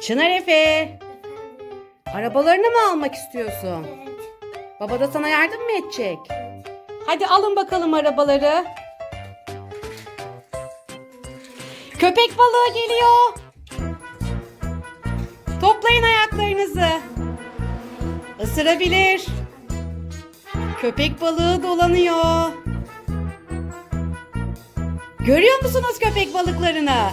Çınar Efe, arabalarını mı almak istiyorsun? Baba da sana yardım mı edecek? Hadi alın bakalım arabaları. Köpek balığı geliyor. Toplayın ayaklarınızı. Isırabilir. Köpek balığı dolanıyor. Görüyor musunuz köpek balıklarını?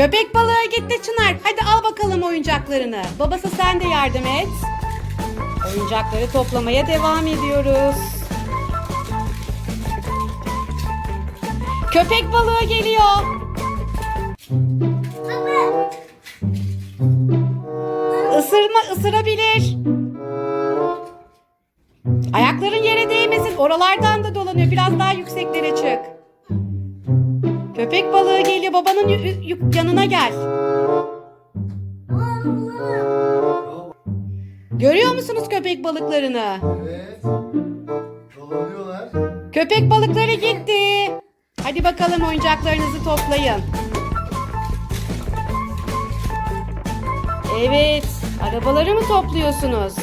Köpek balığı gitti Çınar. Hadi al bakalım oyuncaklarını. Babası sen de yardım et. Oyuncakları toplamaya devam ediyoruz. Köpek balığı geliyor. Isırma, ısırabilir. Ayakların yere değmesin. Oralardan da dolanıyor. Biraz daha yükseklere çık. Köpek balığı geliyor. Babanın yanına gel. Görüyor musunuz köpek balıklarını? Evet. Dolanıyorlar. Köpek balıkları gitti. Hadi bakalım oyuncaklarınızı toplayın. Evet, arabaları mı topluyorsunuz?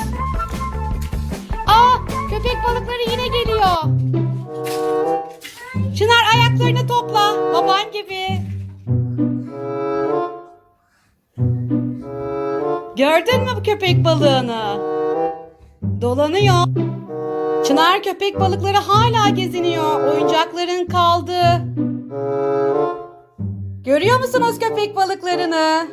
Aa, köpek balıkları yine geliyor. Çınar ayaklarını topla, Gördün mü bu köpek balığını? Dolanıyor. Çınar köpek balıkları hala geziniyor. Oyuncakların kaldı. Görüyor musunuz köpek balıklarını?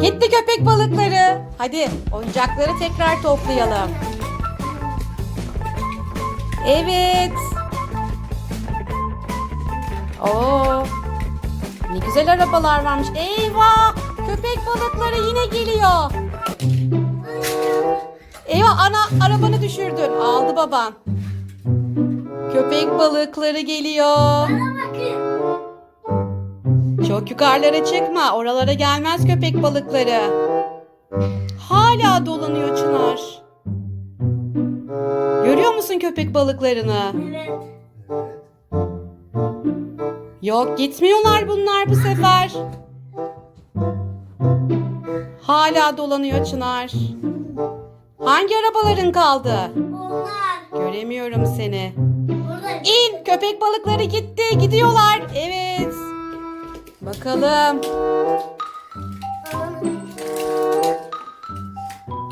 Gitti köpek balıkları. Hadi oyuncakları tekrar toplayalım. Evet. Oo. Ne güzel arabalar varmış. Eyvah! Köpek balıkları yine geliyor. Eyvah ana arabanı düşürdün. Aldı baban. Köpek balıkları geliyor. Çok yukarılara çıkma. Oralara gelmez köpek balıkları. Hala dolanıyor Çınar. Görüyor musun köpek balıklarını? Evet. Yok gitmiyorlar bunlar bu sefer. Hala dolanıyor Çınar. Hangi arabaların kaldı? Onlar. Göremiyorum seni. Burada. İn köpek balıkları gitti gidiyorlar. Evet. Bakalım.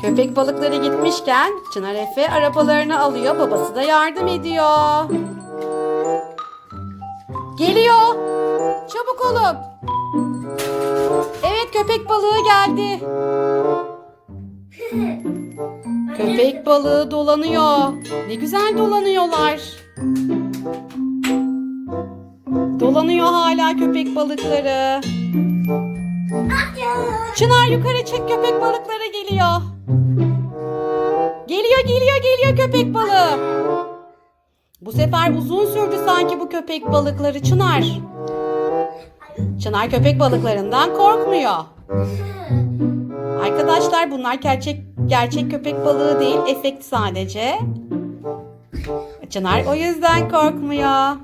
Köpek balıkları gitmişken Çınar Efe arabalarını alıyor. Babası da yardım ediyor. Geliyor. Çabuk olun. Evet köpek balığı geldi. Köpek balığı dolanıyor. Ne güzel dolanıyorlar. Dolanıyor hala köpek balıkları. Çınar yukarı çık köpek balıkları geliyor. Geliyor geliyor geliyor köpek balığı. Bu sefer uzun sürdü sanki bu köpek balıkları Çınar. Çınar köpek balıklarından korkmuyor. Arkadaşlar bunlar gerçek gerçek köpek balığı değil, efekt sadece. Çınar o yüzden korkmuyor.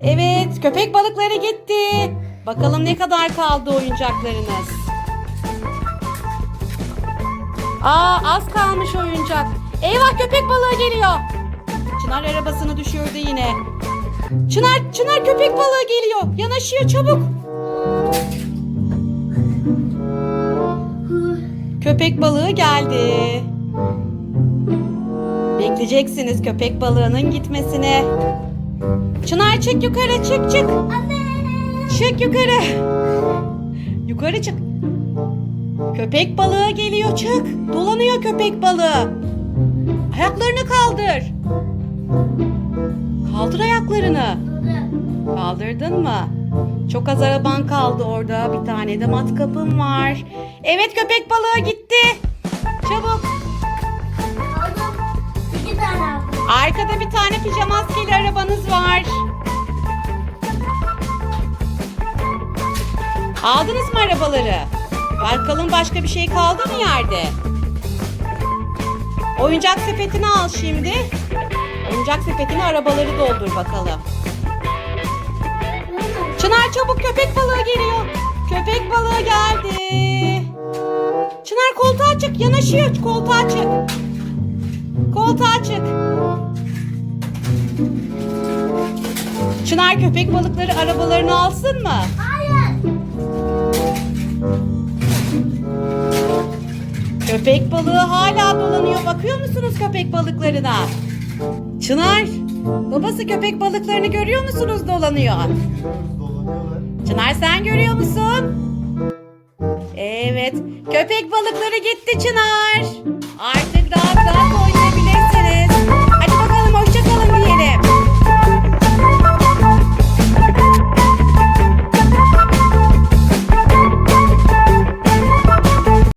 Evet, köpek balıkları gitti. Bakalım ne kadar kaldı oyuncaklarınız. Aa, az kalmış oyuncak. Eyvah köpek balığı geliyor. Çınar arabasını düşürdü yine. Çınar, Çınar köpek balığı geliyor. Yanaşıyor çabuk. Köpek balığı geldi. Bekleyeceksiniz köpek balığının gitmesine. Çınar çık yukarı çık çık. Çık yukarı. Yukarı çık. Köpek balığı geliyor çık. Dolanıyor köpek balığı. Ayaklarını kaldır. Kaldır ayaklarını. Kaldırdın mı? Çok az araban kaldı orada. Bir tane de matkapım var. Evet köpek balığı gitti. Çabuk. Arkada bir tane pijamaskeli arabanız var. Aldınız mı arabaları? Bakalım başka bir şey kaldı mı yerde? Oyuncak sepetini al şimdi. Oyuncak sepetine arabaları doldur bakalım. Çınar çabuk köpek balığı geliyor. Köpek balığı geldi. Çınar koltuğa çık. Yanaşıyor. Koltuğa çık. Koltuğa çık. Çınar köpek balıkları arabalarını alsın mı? Hayır. Köpek balığı hala dolanıyor. Bakıyor musunuz köpek balıklarına? Çınar, babası köpek balıklarını görüyor musunuz dolanıyor? Çınar sen görüyor musun? Evet, köpek balıkları gitti Çınar. Artık daha da